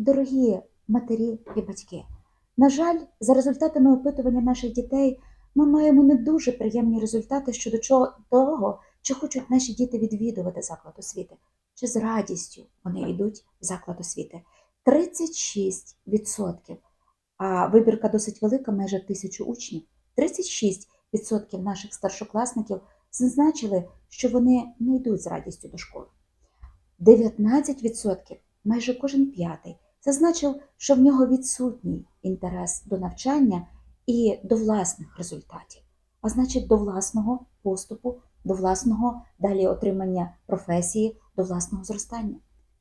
Дорогі матері і батьки, на жаль, за результатами опитування наших дітей ми маємо не дуже приємні результати щодо того, чи хочуть наші діти відвідувати заклад освіти, чи з радістю вони йдуть в заклад освіти. 36%, а вибірка досить велика, майже тисячу учнів. 36% наших старшокласників зазначили, що вони не йдуть з радістю до школи. 19%, майже кожен п'ятий, зазначив, що в нього відсутній інтерес до навчання і до власних результатів, а значить, до власного поступу, до власного далі отримання професії, до власного зростання.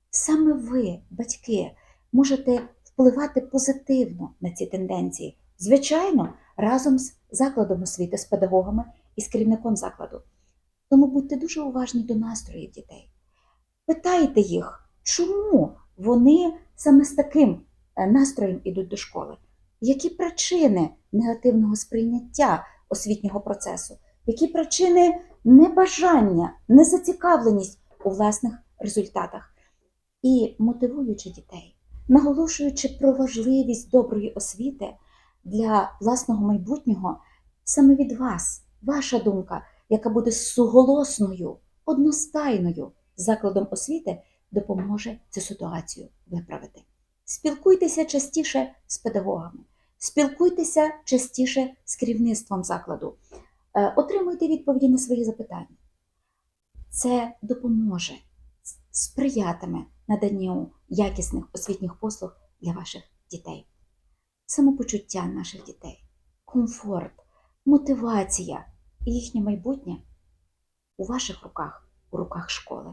Саме ви, батьки, можете впливати позитивно на ці тенденції, звичайно, разом з закладом освіти, з педагогами і з керівником закладу. Тому будьте дуже уважні до настроїв дітей. Питайте їх, чому вони саме з таким е, настроєм ідуть до школи, які причини негативного сприйняття освітнього процесу, які причини небажання, незацікавленість у власних результатах. І мотивуючи дітей, наголошуючи про важливість доброї освіти для власного майбутнього, саме від вас, ваша думка, яка буде суголосною, одностайною закладом освіти, допоможе цю ситуацію виправити. Спілкуйтеся частіше з педагогами, спілкуйтеся частіше з керівництвом закладу, Е, отримуйте відповіді на свої запитання. Це допоможе, сприятиме наданню якісних освітніх послуг для ваших дітей. Самопочуття наших дітей, комфорт, мотивація і їхнє майбутнє у ваших руках, у руках школи.